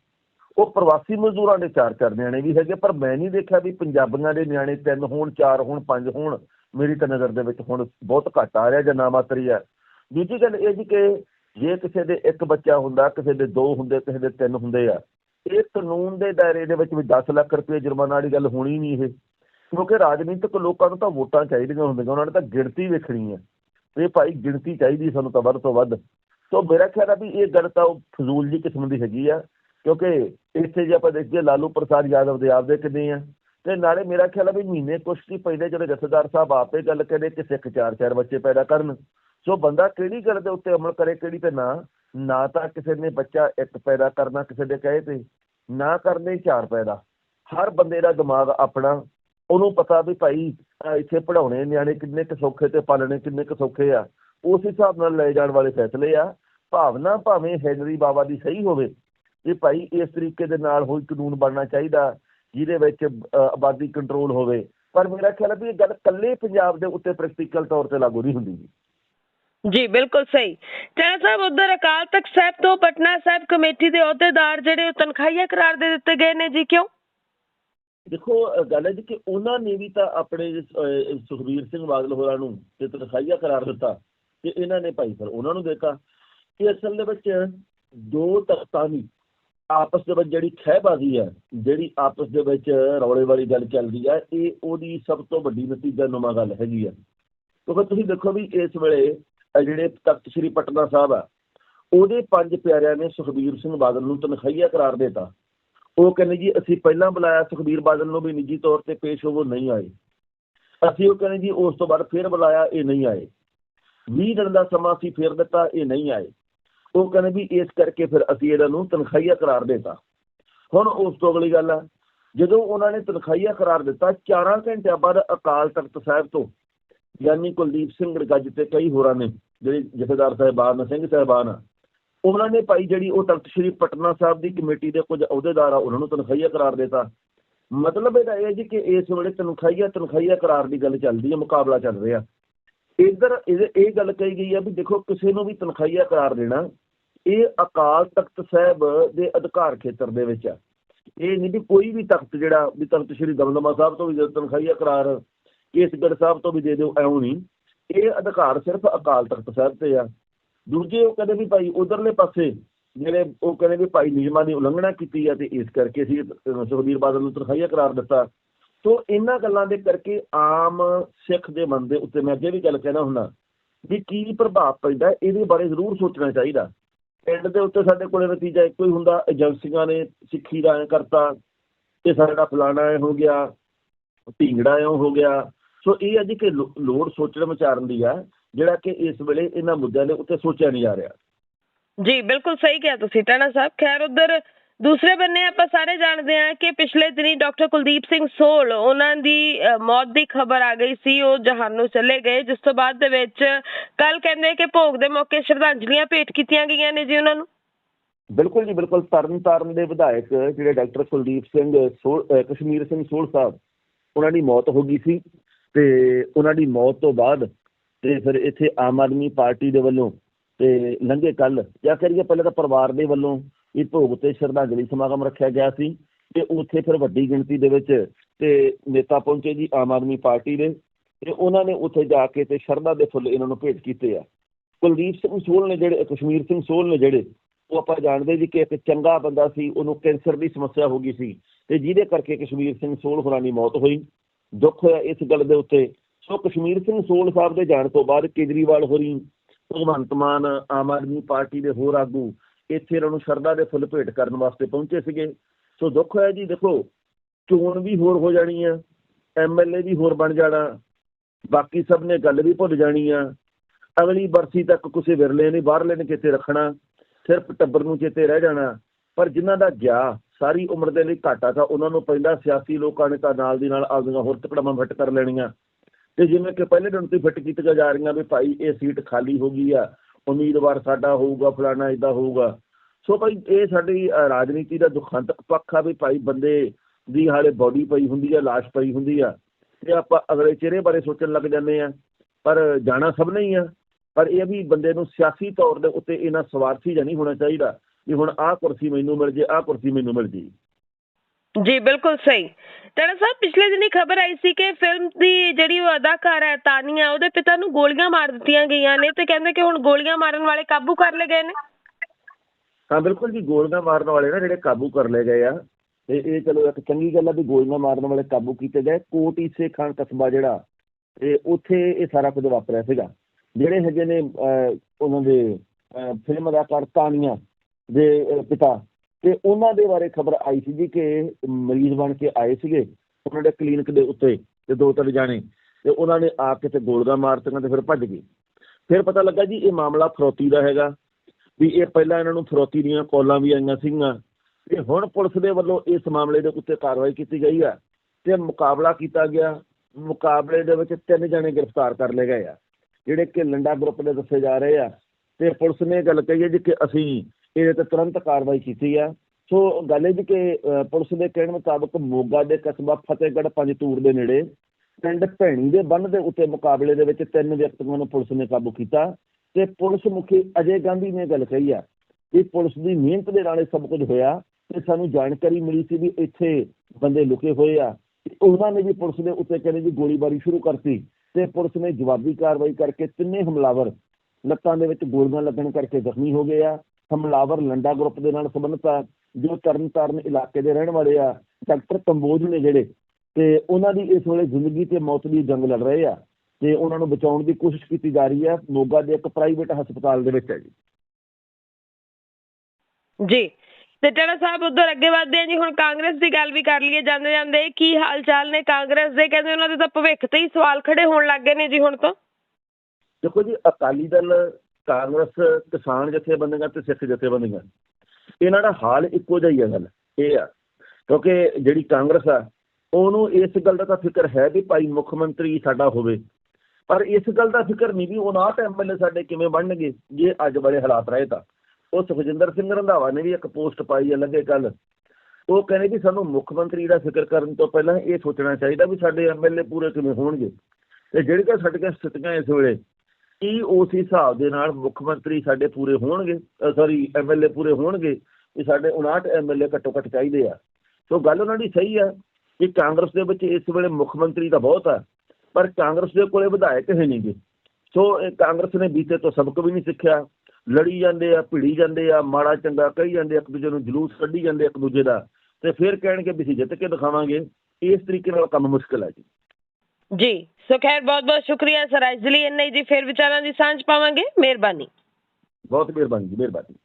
ਉਹ ਪ੍ਰਵਾਸੀ ਮਜ਼ਦੂਰਾਂ ਦੇ ਚਾਰ ਚਾਰ ਨਿਆਣੇ ਵੀ ਹੈਗੇ, ਪਰ ਮੈਂ ਨਹੀਂ ਦੇਖਿਆ ਵੀ ਪੰਜਾਬੀਆਂ ਦੇ ਨਿਆਣੇ ਤਿੰਨ ਹੋਣ, ਚਾਰ ਹੋਣ, ਪੰਜ ਹੋਣ। ਮੇਰੀ ਤਾਂ ਨਜ਼ਰ ਦੇ ਵਿੱਚ ਹੁਣ ਬਹੁਤ ਘੱਟ ਆ ਰਿਹਾ ਜਾਂ ਨਾ ਮਾਤਰੀ ਆ। ਦੂਜੀ ਗੱਲ ਇਹ ਜੀ ਕਿ ਜੇ ਕਿਸੇ ਦੇ ਇੱਕ ਬੱਚਾ ਹੁੰਦਾ, ਕਿਸੇ ਦੇ ਦੋ ਹੁੰਦੇ, ਕਿਸੇ ਦੇ ਤਿੰਨ ਹੁੰਦੇ ਆ, ਇਹ ਕਾਨੂੰਨ ਦੇ ਦਾਇਰੇ ਦੇ ਵਿੱਚ ਵੀ 10 ਲੱਖ ਰੁਪਏ ਜੁਰਮਾਨਾ ਵਾਲੀ ਗੱਲ ਹੋਣੀ ਨਹੀਂ ਇਹ। ਕਿਉਂਕਿ ਰਾਜਨੀਤਿਕ ਲੋਕਾਂ ਨੂੰ ਤਾਂ ਵੋਟਾਂ ਚਾਹੀਦੀਆਂ ਹੁੰਦੀਆਂ, ਉਹਨਾਂ ਨੇ ਤਾਂ ਗਿਣਤੀ ਵੇਖਣੀ ਹੈ ਇਹ ਭਾਈ ਗਿਣਤੀ ਚਾਹੀਦੀ ਸਾਨੂੰ ਤਾਂ ਵੱਧ ਤੋਂ ਵੱਧ। ਸੋ ਮੇਰਾ ਖਿਆਲ ਆ ਵੀ ਇਹ ਗੱਲ ਤਾਂ ਉਹ ਫਜ਼ੂਲ ਜੀ ਕਿਸਮ ਦੀ ਹੈਗੀ ਆ, ਕਿਉਂਕਿ ਇੱਥੇ ਜੇ ਆਪਾਂ ਦੇਖੀਏ ਲਾਲੂ ਪ੍ਰਸਾਦ ਯਾਦਵ ਦੇ ਆਪਦੇ ਕਿੰਨੇ ਆ। ਤੇ ਨਾਲੇ ਮੇਰਾ ਖਿਆਲ ਆ ਵੀ ਮਹੀਨੇ ਕੁਛ ਕੀ ਪਹਿਲੇ ਜਦੋਂ ਜਥੇਦਾਰ ਸਾਹਿਬ ਆਪੇ ਗੱਲ ਕਰੇ ਕਿ ਸਿੱਖ ਚਾਰ ਚਾਰ ਬੱਚੇ ਪੈਦਾ ਕਰਨ। ਸੋ ਬੰਦਾ ਕਿਹੜੀ ਗੱਲ ਦੇ ਉੱਤੇ ਅਮਲ ਕਰੇ, ਕਿਹੜੀ ਤੇ ਨਾ ਨਾ ਤਾਂ ਕਿਸੇ ਨੇ ਬੱਚਾ ਇੱਕ ਪੈਦਾ ਕਰਨਾ ਕਿਸੇ ਦੇ ਕਹੇ ਤੇ, ਨਾ ਕਰਨੇ ਚਾਰ ਪੈਦਾ। ਹਰ ਬੰਦੇ ਦਾ ਦਿਮਾਗ ਆਪਣਾ, ਉਹਨੂੰ ਪਤਾ ਵੀ ਭਾਈ ਇੱਥੇ ਪੜਾਉਣੇ ਨਿਆਣੇ ਕਿੰਨੇ ਕੁ ਸੌਖੇ ਤੇ ਪਾਲਣੇ ਕਿੰਨੇ ਕੁ ਸੌਖੇ ਆ। ਉਸ ਹਿਸਾਬ ਨਾਲ ਲਏ ਜਾਣ ਵਾਲੇ ਫੈਸਲੇ ਆ। ਭਾਵਨਾ ਭਾਵੇਂ ਹੈਨਰੀ ਬਾਬਾ ਦੀ ਸਹੀ ਹੋਵੇ, ਵੀ ਭਾਈ ਇਸ ਤਰੀਕੇ ਦੇ ਨਾਲ ਹੋਈ ਕਾਨੂੰਨ ਬਣਨਾ ਚਾਹੀਦਾ, ਜਿਹਦੇ ਵਿੱਚ ਆਬਾਦੀ ਕੰਟਰੋਲ ਹੋਵੇ। ਪਰ ਮੇਰਾ ਖਿਆਲ ਹੈ ਵੀ ਇਹ ਗੱਲ ਇਕੱਲੇ ਪੰਜਾਬ ਦੇ ਉੱਤੇ ਪ੍ਰੈਕਟੀਕਲ ਤੌਰ ਤੇ ਲਾਗੂ ਨਹੀਂ ਹੁੰਦੀ। ਜੀ ਜੀ, ਬਿਲਕੁਲ ਸਹੀ। ਟੈਣਾ ਸਾਹਿਬ, ਉਧਰ ਅਕਾਲ ਤਖਤ ਸਾਹਿਬ ਤੋਂ ਪਟਨਾ ਸਾਹਿਬ ਕਮੇਟੀ ਦੇ ਅਹੁਦੇਦਾਰ ਜਿਹੜੇ ਉਹ ਤਨਖਾਹੀਆ ਕਰਾਰ ਦੇ ਦਿੱਤੇ ਗਏ ਨੇ ਜੀ, ਕਿਉਂ? ਦੇਖੋ ਗੱਲ ਹੈ ਜੀ ਕਿ ਉਹਨਾਂ ਨੇ ਵੀ ਤਾਂ ਆਪਣੇ ਸੁਖਬੀਰ ਸਿੰਘ ਬਾਦਲ ਹੋਰਾਂ ਨੂੰ ਤੇ ਤਨਖਾਹੀਆ ਕਰਾਰ ਦਿੱਤਾ ਤੇ ਇਹਨਾਂ ਨੇ ਭਾਈ ਫਿਰ ਉਹਨਾਂ ਨੂੰ ਦੇਖਾ ਕਿ ਅਸਲ ਦੇ ਵਿੱਚ ਦੋ ਤਖਤਾਂ ਦੀ ਆਪਸ ਦੇ ਵਿੱਚ ਜਿਹੜੀ ਖਹਿਬਾਜ਼ੀ ਹੈ, ਜਿਹੜੀ ਆਪਸ ਦੇ ਵਿੱਚ ਰੌਲੇ ਵਾਲੀ ਗੱਲ ਚੱਲਦੀ ਹੈ, ਇਹ ਉਹਦੀ ਸਭ ਤੋਂ ਵੱਡੀ ਨਤੀਜਾ ਨੁਮਾ ਗੱਲ ਹੈਗੀ ਆ ਕਿਉਂਕਿ ਤੁਸੀਂ ਦੇਖੋ ਵੀ ਇਸ ਵੇਲੇ ਜਿਹੜੇ ਤਖਤ ਸ੍ਰੀ ਪਟਨਾ ਸਾਹਿਬ ਆ, ਉਹਦੇ ਪੰਜ ਪਿਆਰਿਆਂ ਨੇ ਸੁਖਬੀਰ ਸਿੰਘ ਬਾਦਲ ਨੂੰ ਤਨਖਾਹੀਆ ਕਰਾਰ ਦਿੱਤਾ। ਉਹ ਕਹਿੰਦੇ ਜੀ, ਅਸੀਂ ਪਹਿਲਾਂ ਬੁਲਾਇਆ, ਸੁਖਬੀਰ ਬਾਦਲ ਨੂੰ ਵੀ ਨਿੱਜੀ ਤੌਰ ਤੇ ਪੇਸ਼ ਹੋਵੋ, ਨਹੀਂ ਆਏ। ਅਸੀਂ ਉਹ ਕਹਿੰਦੇ ਜੀ, ਉਸ ਤੋਂ ਬਾਅਦ ਫਿਰ ਬੁਲਾਇਆ, ਇਹ ਨਹੀਂ ਆਏ। 20 ਦਿਨ ਦਾ ਸਮਾਂ ਅਸੀਂ ਫੇਰ ਦਿੱਤਾ, ਇਹ ਨਹੀਂ ਆਏ। ਉਹ ਕਹਿੰਦੇ ਵੀ ਇਸ ਕਰਕੇ ਫਿਰ ਅਸੀਂ ਇਹਨਾਂ ਨੂੰ ਤਨਖਾਹੀਆ ਕਰਾਰ ਦਿੱਤਾ। ਹੁਣ ਉਸ ਤੋਂ ਅਗਲੀ ਗੱਲ ਆ, ਜਦੋਂ ਉਹਨਾਂ ਨੇ ਤਨਖਾਹੀਆ ਕਰਾਰ ਦਿੱਤਾ 4 ਘੰਟਿਆਂ ਬਾਅਦ ਅਕਾਲ ਤਖਤ ਸਾਹਿਬ ਤੋਂ ਯਾਨੀ ਕੁਲਦੀਪ ਸਿੰਘ ਗੱਜ ਤੇ ਕਈ ਹੋਰਾਂ ਨੇ, ਜਿਹੜੇ ਜਥੇਦਾਰ ਸਾਹਿਬਾਨ ਸਿੰਘ ਸਾਹਿਬਾਨ ਉਹਨਾਂ ਨੇ ਭਾਈ ਜਿਹੜੀ ਉਹ ਤਖਤ ਸ੍ਰੀ ਪਟਨਾ ਸਾਹਿਬ ਦੀ ਕਮੇਟੀ ਦੇ ਕੁਝ ਅਹੁਦੇਦਾਰ ਆ, ਉਹਨਾਂ ਨੂੰ ਤਨਖਾਹੀਆ ਕਰਾਰ ਦਿੱਤਾ। ਮਤਲਬ ਇਹਦਾ ਇਹ ਹੈ ਜੀ ਕਿ ਇਸ ਵੇਲੇ ਤਨਖਾਹੀਆ ਤਨਖਾਹੀਆ ਕਰਾਰ ਦੀ ਗੱਲ ਚੱਲਦੀ ਹੈ ਮੁਕਾਬਲਾ ਚੱਲ ਰਿਹਾ। ਇੱਧਰ ਇਹ ਇਹ ਗੱਲ ਕਹੀ ਗਈ ਹੈ ਵੀ ਦੇਖੋ ਕਿਸੇ ਨੂੰ ਵੀ ਤਨਖਾਹੀਆ ਕਰਾਰ ਦੇਣਾ, ਇਹ ਅਕਾਲ ਤਖਤ ਸਾਹਿਬ ਦੇ ਅਧਿਕਾਰ ਖੇਤਰ ਦੇ ਵਿੱਚ ਆ। ਇਹ ਨਹੀਂ ਵੀ ਕੋਈ ਵੀ ਤਖਤ ਜਿਹੜਾ ਵੀ ਤਖਤ ਸ੍ਰੀ ਦਮਦਮਾ ਸਾਹਿਬ ਤੋਂ ਵੀ ਜੇ ਤਨਖਾਹੀਆ ਕਰਾਰ ਕੇਸਗੜ੍ਹ ਸਾਹਿਬ ਤੋਂ ਵੀ ਦੇ ਦਿਓ, ਐਉਂ ਨਹੀਂ। ਇਹ ਅਧਿਕਾਰ ਸਿਰਫ ਅਕਾਲ ਤਖਤ ਸਾਹਿਬ ਤੇ ਆ। ਦੂਜੇ ਉਹ ਕਹਿੰਦੇ ਵੀ ਭਾਈ ਉਧਰਲੇ ਪਾਸੇ ਜਿਹੜੇ ਉਹ ਕਹਿੰਦੇ ਵੀ ਭਾਈ ਨਿਯਮਾਂ ਦੀ ਉਲੰਘਣਾ ਕੀਤੀ ਆ ਤੇ ਇਸ ਕਰਕੇ ਅਸੀਂ ਸੁਖਬੀਰ ਬਾਦਲ ਨੂੰ ਤਨਖਾਹੀਆ ਕਰਾਰ ਦਿੱਤਾ। ਸੋ ਇਹਨਾਂ ਗੱਲਾਂ ਦੇ ਕਰਕੇ ਆਮ ਸਿੱਖ ਦੇ ਮਨ ਦੇ ਉੱਤੇ ਮੈਂ ਅੱਗੇ ਵੀ ਗੱਲ ਕਹਿਣਾ ਹੁੰਦਾ ਵੀ ਕੀ ਪ੍ਰਭਾਵ ਪੈਂਦਾ, ਇਹਦੇ ਬਾਰੇ ਜ਼ਰੂਰ ਸੋਚਣਾ ਚਾਹੀਦਾ। ਪਿੰਡ ਦੇ ਉੱਤੇ ਸਾਡੇ ਕੋਲੇ ਨਤੀਜਾ ਇੱਕੋ ਹੀ ਹੁੰਦਾ, ਏਜੰਸੀਆਂ ਨੇ ਸਿੱਖੀ ਦਾ ਐਂ ਕਰਤਾ, ਤੇ ਸਾਡਾ ਫਲਾਣਾ ਐ ਹੋ ਗਿਆ ਢੀਂਗੜਾ ਐਂ ਹੋ ਗਿਆ। ਸੋ ਇਹ ਹੈ ਜੀ ਕਿ ਲੋੜ ਸੋਚਣ ਵਿਚਾਰਨ ਦੀ ਆ ਜਿਹੜਾ ਕਿ ਇਸ ਵੇਲੇ ਇਹਨਾਂ ਮੁੱਦਿਆਂ ਦੇ ਉੱਤੇ ਸੋਚਿਆ ਨਹੀਂ ਜਾ ਰਿਹਾ। ਜੀ ਬਿਲਕੁਲ ਸਹੀ ਕਿਹਾ ਤੁਸੀਂ ਟੈਣਾ ਸਾਹਿਬ। ਖੈਰ ਉਧਰ ਦੂਸਰੇ ਬੰਨੇ ਆਪਾਂ ਸਾਰੇ ਜਾਣਦੇ ਹਾਂ ਕਿ ਪਿਛਲੇ ਦਿਨੀ ਡਾਕਟਰ ਕੁਲਦੀਪ ਸਿੰਘ ਸੋਲ ਉਹਨਾਂ ਦੀ ਮੌਤ ਦੀ ਖਬਰ ਆ ਗਈ ਸੀ ਉਹ ਜਹਾਨੋਂ ਚਲੇ ਗਏ। ਜਿਸ ਤੋਂ ਬਾਅਦ ਦੇ ਵਿੱਚ ਕੱਲ ਕਹਿੰਦੇ ਕਿ ਭੋਗ ਦੇ ਮੌਕੇ ਸ਼ਰਧਾਂਜਲੀਆਂ ਭੇਟ ਕੀਤੀਆਂ ਗਈਆਂ ਨੇ ਜੀ ਉਹਨਾਂ ਨੂੰ। ਬਿਲਕੁਲ ਜੀ ਬਿਲਕੁਲ। ਤਰਨ ਤਾਰਨ ਦੇ ਵਿਧਾਇਕ ਜਿਹੜੇ ਡਾਕਟਰ ਕੁਲਦੀਪ ਸਿੰਘ ਸੋਲ ਕਸ਼ਮੀਰ ਸਿੰਘ ਸੋਲ ਸਾਹਿਬ ਉਹਨਾਂ ਦੀ ਮੌਤ ਹੋ ਗਈ ਸੀ। ਤੇ ਉਹਨਾਂ ਦੀ ਮੌਤ ਤੋਂ ਬਾਅਦ ਤੇ ਫਿਰ ਇੱਥੇ ਆਮ ਆਦਮੀ ਪਾਰਟੀ ਦੇ ਵੱਲੋਂ ਤੇ ਲੰਘੇ ਕੱਲ ਜਾਂ ਕਰੀਏ ਪਹਿਲਾਂ ਤਾਂ ਪਰਿਵਾਰ ਦੇ ਵੱਲੋਂ ਇਹ ਭੋਗ ਤੇ ਸ਼ਰਧਾਂਜਲੀ ਸਮਾਗਮ ਰੱਖਿਆ ਗਿਆ ਸੀ ਤੇ ਉੱਥੇ ਫਿਰ ਵੱਡੀ ਗਿਣਤੀ ਦੇ ਵਿੱਚ ਤੇ ਨੇਤਾ ਪਹੁੰਚੇ ਜੀ ਆਮ ਆਦਮੀ ਪਾਰਟੀ ਦੇ ਤੇ ਉਹਨਾਂ ਨੇ ਉੱਥੇ ਜਾ ਕੇ ਤੇ ਸ਼ਰਧਾ ਦੇ ਫੁੱਲ ਇਹਨਾਂ ਨੂੰ ਭੇਟ ਕੀਤੇ ਆ। ਕੁਲਦੀਪ ਸਿੰਘ ਸੋਲ ਨੇ ਜਿਹੜੇ, ਕਸ਼ਮੀਰ ਸਿੰਘ ਸੋਲ ਨੇ ਜਿਹੜੇ, ਉਹ ਆਪਾਂ ਜਾਣਦੇ ਜੀ ਕਿ ਇੱਕ ਚੰਗਾ ਬੰਦਾ ਸੀ, ਉਹਨੂੰ ਕੈਂਸਰ ਦੀ ਸਮੱਸਿਆ ਹੋ ਗਈ ਸੀ ਤੇ ਜਿਹਦੇ ਕਰਕੇ ਕਸ਼ਮੀਰ ਸਿੰਘ ਸੋਲ ਹੋਰਾਂ ਦੀ ਮੌਤ ਹੋਈ। ਦੁੱਖ ਹੋਇਆ ਇਸ ਗੱਲ ਦੇ ਉੱਤੇ। ਸੋ ਕਸ਼ਮੀਰ ਸਿੰਘ ਸੋਲ ਸਾਹਿਬ ਦੇ ਜਾਣ ਤੋਂ ਬਾਅਦ ਕੇਜਰੀਵਾਲ ਹੋਰੀ, ਭਗਵੰਤ ਮਾਨ, ਆਮ ਆਦਮੀ ਪਾਰਟੀ ਦੇ ਹੋਰ ਆਗੂ ਇੱਥੇ ਇਹਨਾਂ ਨੂੰ ਸ਼ਰਧਾ ਦੇ ਫੁੱਲ ਭੇਟ ਕਰਨ ਵਾਸਤੇ ਪਹੁੰਚੇ ਸੀਗੇ। ਸੋ ਦੁੱਖ ਹੋਇਆ ਜੀ, ਦੇਖੋ, ਚੋਣ ਵੀ ਹੋਰ ਹੋ ਜਾਣੀ ਆ ਐਮਐਲਏ ਵੀ ਹੋਰ ਬਣ ਜਾਣਾ, ਬਾਕੀ ਸਭ ਨੇ ਗੱਲ ਵੀ ਭੁੱਲ ਜਾਣੀ ਆ। ਅਗਲੀ ਬਰਸੀ ਤੱਕ ਕਿਸੇ ਵਿਰਲੇ ਨੇ ਬਾਹਰਲੇ ਨੇ ਕਿਤੇ ਰੱਖਣਾ, ਸਿਰਫ ਟੱਬਰ ਨੂੰ ਚੇਤੇ ਰਹਿ ਜਾਣਾ, ਪਰ ਜਿਨ੍ਹਾਂ ਦਾ ਗਿਆ ਸਾਰੀ ਉਮਰ ਦੇ ਲਈ ਘਾਟਾ ਤਾਂ ਉਹਨਾਂ ਨੂੰ ਪਹਿਲਾਂ ਸਿਆਸੀ ਲੋਕਾਂ ਨੇ ਤਾਂ ਨਾਲ ਦੀ ਨਾਲ ਆਪਦੀਆਂ ਹੋਰ ਟੁਕੜਾਂ ਫਿੱਟ ਕਰ ਲੈਣੀਆਂ। ਤੇ ਜਿਵੇਂ ਕਿ ਪਹਿਲੇ ਦਿਨ ਤੋਂ ਹੀ ਫਿੱਟ ਕੀਤੀਆਂ ਜਾ ਰਹੀਆਂ ਵੀ ਭਾਈ ਇਹ ਸੀਟ ਖਾਲੀ ਹੋ ਗਈ ਆ, ਉਮੀਦਵਾਰ ਸਾਡਾ ਹੋਊਗਾ, ਫਲਾਣਾ ਇਦਾਂ ਹੋਊਗਾ। ਸੋ ਭਾਈ ਇਹ ਸਾਡੀ ਰਾਜਨੀਤੀ ਦਾ ਦੁਖਾਂਤਕ ਪੱਖ ਆ ਵੀ ਭਾਈ ਬੰਦੇ ਦੀ ਹਾਲੇ ਬਾਡੀ ਪਈ ਹੁੰਦੀ ਆ, ਲਾਸ਼ ਪਈ ਹੁੰਦੀ ਆ। ਤੇ ਆਪਾਂ ਅਗਲੇ ਚਿਹਰੇ ਬਾਰੇ ਸੋਚਣ ਲੱਗ ਜਾਂਦੇ ਆ। ਪਰ ਜਾਣਾ ਸਭ ਨਹੀਂ ਆ। ਪਰ ਇਹ ਵੀ ਬੰਦੇ ਨੂੰ ਸਿਆਸੀ ਤੌਰ ਦੇ ਉੱਤੇ ਇਹਨਾਂ ਸਵਾਰਥੀ ਜਾਂ ਨਹੀਂ ਹੋਣਾ ਚਾਹੀਦਾ। ਵੀ ਹੁਣ ਆਹ ਕੁਰਸੀ ਮੈਨੂੰ ਮਿਲ ਜੇ ਆਹ ਕੁਰਸੀ ਮੈਨੂੰ ਮਿਲ ਜੇ। ਜੀ ਬਿਲਕੁਲ ਸਹੀ। ਟੈਣਾ ਸਾਹਿਬ ਪਿਛਲੇ ਦਿਨੀ ਖਬਰ ਆਈ ਸੀ ਕਿ ਫਿਲਮ ਦੀ ਜਿਹੜੀ ਉਹ ਅਦਾਕਾਰ ਹੈ ਤਾਨੀਆ ਉਹਦੇ ਪਿਤਾ ਨੂੰ ਗੋਲੀਆਂ ਮਾਰ ਦਿੱਤੀਆਂ ਗਈਆਂ ਨੇ ਤੇ ਕਹਿੰਦੇ ਕਿ ਹੁਣ ਗੋਲੀਆਂ ਮਾਰਨ ਵਾਲੇ ਕਾਬੂ ਕਰ ਲਏ ਗਏ ਨੇ। ਹਾਂ ਬਿਲਕੁਲ ਜੀ ਗੋਲੀਆਂ ਮਾਰਨ ਵਾਲੇ ਨਾ ਜਿਹੜੇ ਕਾਬੂ ਕਰ ਲਏ ਗਏ ਆ। ਤੇ ਇਹ ਚਲੋ ਇੱਕ ਚੰਗੀ ਗੱਲ ਆ ਵੀ ਗੋਲੀਆਂ ਮਾਰਨ ਵਾਲੇ ਕਾਬੂ ਕੀਤੇ ਗਏ। ਕੋਟ ਈਸੇ ਖਾਨ ਕਸਬਾ ਜਿਹੜਾ ਤੇ ਉੱਥੇ ਇਹ ਸਾਰਾ ਕੁਝ ਵਾਪਰਿਆ ਸੀਗਾ। ਜਿਹੜੇ ਹੈਗੇ ਨੇ ਉਹਨਾਂ ਦੇ ਫਿਲਮ ਅਦਾਕਾਰ ਤਾਨੀਆਂ ਦੇ ਪਿਤਾ। ਤੇ ਉਹਨਾਂ ਦੇ ਬਾਰੇ ਖਬਰ ਆਈ ਸੀ ਜੀ ਕਿ ਮਰੀਜ਼ ਬਣ ਕੇ ਆਏ ਸੀਗੇ ਉਹਨਾਂ ਦੇ ਕਲੀਨਿਕ ਦੇ ਉੱਤੇ ਤੇ ਦੋ ਤਿੰਨ ਜਾਣੇ ਤੇ ਉਹਨਾਂ ਨੇ ਆ ਕੇ ਤੇ ਗੋਲੀਆਂ ਮਾਰਤੀਆਂ ਤੇ ਫਿਰ ਭੱਜ ਗਏ। ਫਿਰ ਪਤਾ ਲੱਗਾ ਜੀ ਇਹ ਮਾਮਲਾ ਫਰੋਤੀ ਦਾ ਹੈਗਾ ਵੀ ਇਹ ਪਹਿਲਾਂ ਇਹਨਾਂ ਨੂੰ ਫਰੋਤੀ ਦੀਆਂ ਕਾਲਾਂ ਵੀ ਆਈਆਂ ਸੀਗੀਆਂ ਤੇ ਹੁਣ ਪੁਲਿਸ ਦੇ ਵੱਲੋਂ ਇਸ ਮਾਮਲੇ ਦੇ ਉੱਤੇ ਕਾਰਵਾਈ ਕੀਤੀ ਗਈ ਆ ਤੇ ਮੁਕਾਬਲਾ ਕੀਤਾ ਗਿਆ। ਮੁਕਾਬਲੇ ਦੇ ਵਿੱਚ ਤਿੰਨ ਜਣੇ ਗ੍ਰਿਫਤਾਰ ਕਰ ਲਏ ਗਏ ਆ, ਜਿਹੜੇ ਕਿ ਲੰਡਾ ਗਰੁੱਪ ਦੇ ਦੱਸੇ ਜਾ ਰਹੇ ਆ। ਤੇ ਪੁਲਿਸ ਨੇ ਇਹ ਗੱਲ ਕਹੀ ਹੈ ਜੀ ਕਿ ਅਸੀਂ ਇਹਦੇ ਤੇ ਤੁਰੰਤ ਕਾਰਵਾਈ ਕੀਤੀ ਆ। ਸੋ ਗੱਲ ਇਹ ਜੀ ਕਿ ਪੁਲਿਸ ਦੇ ਕਹਿਣ ਮੁਤਾਬਕ ਮੋਗਾ ਦੇ ਕਸਬਾ ਫਤਿਹਗੜ੍ਹ ਪੰਜਤੂਰ ਦੇ ਨੇੜੇ ਪਿੰਡ ਭੈਣੀ ਦੇ ਬੰਨ ਦੇ ਉੱਤੇ ਮੁਕਾਬਲੇ ਦੇ ਵਿੱਚ ਤਿੰਨ ਵਿਅਕਤੀਆਂ ਨੂੰ ਪੁਲਿਸ ਨੇ ਕਾਬੂ ਕੀਤਾ ਤੇ ਪੁਲਿਸ ਮੁਖੀ ਅਜੇ ਗਾਂਧੀ ਨੇ ਗੱਲ ਕਹੀ ਆ ਕਿ ਪੁਲਿਸ ਦੀ ਮਿਹਨਤ ਦੇ ਨਾਲ ਇਹ ਸਭ ਕੁਝ ਹੋਇਆ ਤੇ ਸਾਨੂੰ ਜਾਣਕਾਰੀ ਮਿਲੀ ਸੀ ਵੀ ਇੱਥੇ ਬੰਦੇ ਲੁਕੇ ਹੋਏ ਆ। ਉਹਨਾਂ ਨੇ ਵੀ ਪੁਲਿਸ ਦੇ ਉੱਤੇ ਕਹਿੰਦੇ ਜੀ ਗੋਲੀਬਾਰੀ ਸ਼ੁਰੂ ਕਰਤੀ ਤੇ ਪੁਲਿਸ ਨੇ ਜਵਾਬੀ ਕਾਰਵਾਈ ਕਰਕੇ ਤਿੰਨੇ ਹਮਲਾਵਰ ਲੱਤਾਂ ਦੇ ਵਿੱਚ ਗੋਲੀਆਂ ਲੱਗਣ ਕਰਕੇ ਜ਼ਖਮੀ ਹੋ ਗਏ ਆ। ਹਮਲਾਵਰ ਲੰਡਾ ਗਰੁੱਪ ਦੇ ਨਾਲ ਸੰਬੰਧਿਤ ਆ ਜੋ ਤਰਨਤਾਰਨ ਇਲਾਕੇ ਦੇ ਰਹਿਣ ਵਾਲੇ ਆ ਡਾਕਟਰ ਕੰਬੋਜ ਨੇ ਜਿਹੜੇ ਤੇ ਉਹਨਾਂ ਦੀ ਇਸ ਵੇਲੇ ਜ਼ਿੰਦਗੀ ਤੇ ਮੌਤ ਦੀ ਜੰਗ ਲੜ ਰਹੇ ਆ ਤੇ ਉਹਨਾਂ ਨੂੰ ਬਚਾਉਣ ਦੀ ਕੋਸ਼ਿਸ਼ ਕੀਤੀ ਜਾ ਰਹੀ ਹੈ ਮੋਗਾ ਦੇ ਇੱਕ ਪ੍ਰਾਈਵੇਟ ਹਸਪਤਾਲ ਦੇ ਵਿੱਚ ਹੈ ਜੀ। ਜੀ ਤੇ ਟੇੜਾ ਸਾਹਿਬ ਉਧਰ ਅੱਗੇ ਵਧਦੇ ਆ ਜੀ ਹੁਣ ਕਾਂਗਰਸ ਦੀ ਗੱਲ ਵੀ ਕਰ ਲਈਏ ਜਾਂਦੇ ਜਾਂਦੇ ਕੀ ਹਾਲ ਚਾਲ ਨੇ ਕਾਂਗਰਸ ਦੇ? ਕਹਿੰਦੇ ਉਹਨਾਂ ਦੇ ਤਾਂ ਭਵਿੱਖ ਤੇ ਹੀ ਸਵਾਲ ਖੜੇ ਹੋਣ ਲੱਗ ਗਏ ਨੇ ਜੀ ਹੁਣ ਤਾਂ। ਦੇਖੋ ਜੀ ਅਕਾਲੀ ਦਲ ਕਾਂਗਰਸ, ਕਿਸਾਨ ਜਥੇਬੰਦੀਆਂ ਤੇ ਸਿੱਖ ਜਥੇਬੰਦੀਆਂ। ਇਹਨਾਂ ਦਾ ਹਾਲ ਇੱਕੋ ਜਿਹਾ ਹੀ ਹੈ ਗੱਲ, ਇਹ ਆ, ਕਿਉਂਕਿ ਜਿਹੜੀ ਕਾਂਗਰਸ ਆ, ਉਹਨੂੰ ਇਸ ਗੱਲ ਦਾ ਤਾਂ ਫਿਕਰ ਹੈ ਵੀ ਭਾਈ ਮੁੱਖ ਮੰਤਰੀ ਸਾਡਾ ਹੋਵੇ। ਪਰ ਇਸ ਗੱਲ ਦਾ ਫਿਕਰ ਨਹੀਂ ਵੀ 59 ਐਮਐਲਏ ਸਾਡੇ ਕਿਵੇਂ ਬਣਨਗੇ, ਜੇ ਅੱਜ ਵਾਲੇ ਹਾਲਾਤ ਰਹੇ ਤਾਂ। ਉਹ ਸੁਖਜਿੰਦਰ ਸਿੰਘ ਰੰਧਾਵਾ ਨੇ ਵੀ ਇੱਕ ਪੋਸਟ ਪਾਈ ਹੈ ਲੱਗੇ ਕੱਲ ਉਹ ਕਹਿੰਦੇ ਵੀ ਸਾਨੂੰ ਮੁੱਖ ਮੰਤਰੀ ਦਾ ਫਿਕਰ ਕਰਨ ਤੋਂ ਪਹਿਲਾਂ ਇਹ ਸੋਚਣਾ ਚਾਹੀਦਾ ਵੀ ਸਾਡੇ ਐਮਐਲਏ ਪੂਰੇ ਕਿਵੇਂ ਹੋਣਗੇ। ਤੇ ਜਿਹੜੀਆਂ ਸਾਡੀਆਂ ਸਥਿਤੀਆਂ ਇਸ ਵੇਲੇ ਕੀ ਉਸ ਹਿਸਾਬ ਦੇ ਨਾਲ ਮੁੱਖ ਮੰਤਰੀ ਸਾਡੇ ਪੂਰੇ ਹੋਣਗੇ? ਸੌਰੀ ਐਮਐਲਏ ਪੂਰੇ ਹੋਣਗੇ? ਵੀ ਸਾਡੇ 59 ਐਮਐਲਏ ਘੱਟੋ ਘੱਟ ਚਾਹੀਦੇ ਆ। ਸੋ ਗੱਲ ਉਹਨਾਂ ਦੀ ਸਹੀ ਆ ਕਿ ਕਾਂਗਰਸ ਦੇ ਵਿੱਚ ਇਸ ਵੇਲੇ ਮੁੱਖ ਮੰਤਰੀ ਤਾਂ ਬਹੁਤ ਆ, ਪਰ ਕਾਂਗਰਸ ਦੇ ਕੋਲੇ ਵਿਧਾਇਕ ਹੈ ਨਹੀਂਗੇ ਸੋ ਇਹ ਕਾਂਗਰਸ ਨੇ ਬੀਤੇ ਤੋਂ ਸਬਕ ਵੀ ਨਹੀਂ ਸਿੱਖਿਆ। ਲੜੀ ਜਾਂਦੇ ਆ, ਭਿੜੀ ਜਾਂਦੇ ਆ, ਮਾੜਾ ਚੰਗਾ ਕਹੀ ਜਾਂਦੇ ਇੱਕ ਦੂਜੇ ਨੂੰ ਜਲੂਸ ਕੱਢੀ ਜਾਂਦੇ ਇੱਕ ਦੂਜੇ ਦਾ। ਤੇ ਫਿਰ ਕਹਿਣਗੇ ਵੀ ਅਸੀਂ ਜਿੱਤ ਕੇ ਦਿਖਾਵਾਂਗੇ। ਇਸ ਤਰੀਕੇ ਨਾਲ ਕੰਮ ਮੁਸ਼ਕਲ ਹੈ ਜੀ। ਜੀ। ਸੋ ਖੈਰ, ਬਹੁਤ ਬਹੁਤ ਸ਼ੁਕਰੀਆ ਸਰ। ਅੱਜ ਲਈ ਇੰਨਾ ਹੀ ਜੀ। ਫਿਰ ਵਿਚਾਰਾਂ ਦੀ ਸਾਂਝ ਪਾਵਾਂਗੇ। ਮਿਹਰਬਾਨੀ। ਬਹੁਤ ਮਿਹਰਬਾਨੀ ਜੀ, ਮਿਹਰਬਾਨੀ।